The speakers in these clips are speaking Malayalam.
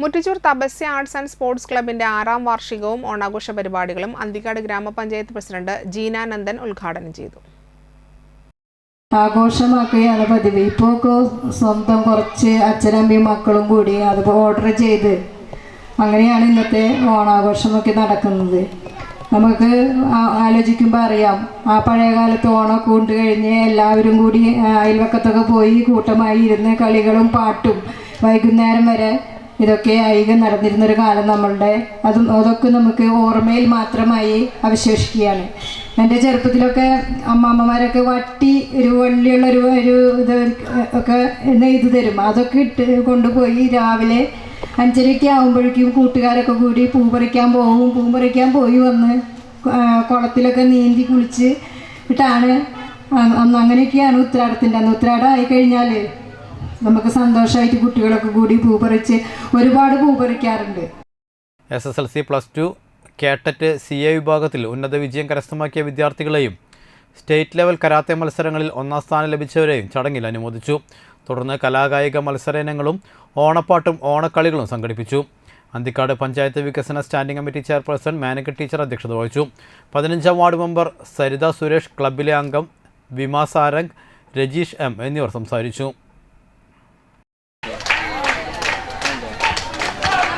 Muttichur Tapasya arts and sports ക്ലബിന്റെ ആറാം വാർഷികവും ഓണാഘോഷ പരിപാടികളും അന്തിക്കാട് ഗ്രാമപഞ്ചായത്ത് പ്രസിഡന്റ് ജീനാനന്ദൻ ഉദ്ഘാടനം ചെയ്തു. ആഘോഷമാക്കുകയാണ് പതിവ്. ഇപ്പോൾ സ്വന്തം കുറച്ച് അച്ഛനമ്മയും മക്കളും കൂടി അത് ഓർഡർ ചെയ്ത് അങ്ങനെയാണ് ഇന്നത്തെ ഓണാഘോഷമൊക്കെ നടക്കുന്നത്. നമുക്ക് ആലോചിക്കുമ്പോൾ അറിയാം. ആ പഴയ കാലത്ത് ഓണമൊക്കെ കൊണ്ട് കഴിഞ്ഞ് എല്ലാവരും കൂടി അയൽവക്കത്തൊക്കെ പോയി കൂട്ടമായി ഇരുന്ന് കളികളും പാട്ടും വൈകുന്നേരം വരെ ഇതൊക്കെ ഐകം നടന്നിരുന്നൊരു കാലം നമ്മളുടെ. അതും അതൊക്കെ നമുക്ക് ഓർമ്മയിൽ മാത്രമായി അവശേഷിക്കുകയാണ്. എന്റെ ചെറുപ്പത്തിലൊക്കെ അമ്മാമ്മമാരൊക്കെ വട്ടി ഒരു വള്ളിയുള്ള ഒരു ഒരു ഇത് ഒക്കെ നെയ്ത് തരും. അതൊക്കെ ഇട്ട് കൊണ്ടുപോയി രാവിലെ അഞ്ചരയ്ക്ക് ആകുമ്പോഴേക്കും കൂട്ടുകാരൊക്കെ കൂടി പൂ പറിക്കാൻ പോകും പൂ പറിക്കാൻ പോയി വന്ന് കുളത്തിലൊക്കെ നീന്തി കുളിച്ച് ഇട്ടാണ് അന്ന് അങ്ങനെയൊക്കെയാണ് ഉത്രാടത്തിന്റെ. അന്ന് ഉത്രാടം ആയിക്കഴിഞ്ഞാൽ നമുക്ക് സന്തോഷമായിട്ട് കുട്ടികളൊക്കെ കൂടി പൂ പറിച്ച് ഒരുപാട് പൂ പറിക്കാറുണ്ട്. S S L C plus two കേട്ടറ്റ് C A വിഭാഗത്തിൽ ഉന്നത വിജയം കരസ്ഥമാക്കിയ വിദ്യാർത്ഥികളെയും സ്റ്റേറ്റ് ലെവൽ കരാത്തെ മത്സരങ്ങളിൽ ഒന്നാം സ്ഥാനം ലഭിച്ചവരെയും ചടങ്ങിൽ അനുമോദിച്ചു. തുടർന്ന് കലാകായിക മത്സര ഇനങ്ങളും ഓണപ്പാട്ടും ഓണക്കളികളും സംഘടിപ്പിച്ചു. അന്തിക്കാട് പഞ്ചായത്ത് വികസന standing committee chairperson Manaka teacher അധ്യക്ഷത വഹിച്ചു. പതിനഞ്ചാം വാർഡ് മെമ്പർ സരിത സുരേഷ് ക്ലബ്ബിലെ അംഗം വിമ സാരംഗ് രജീഷ് എം എന്നിവർ സംസാരിച്ചു.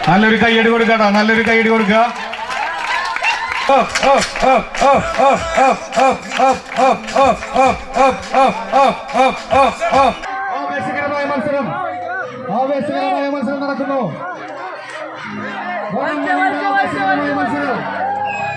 നല്ലൊരു കൈയടി കൊടുക്കട്ടോ നല്ലൊരു കൈയടി കൊടുക്കുക ആവേശകരമായ മത്സരം ആവേശകരമായ മത്സരം നടക്കുന്നു ആവേശകരമായ മത്സരം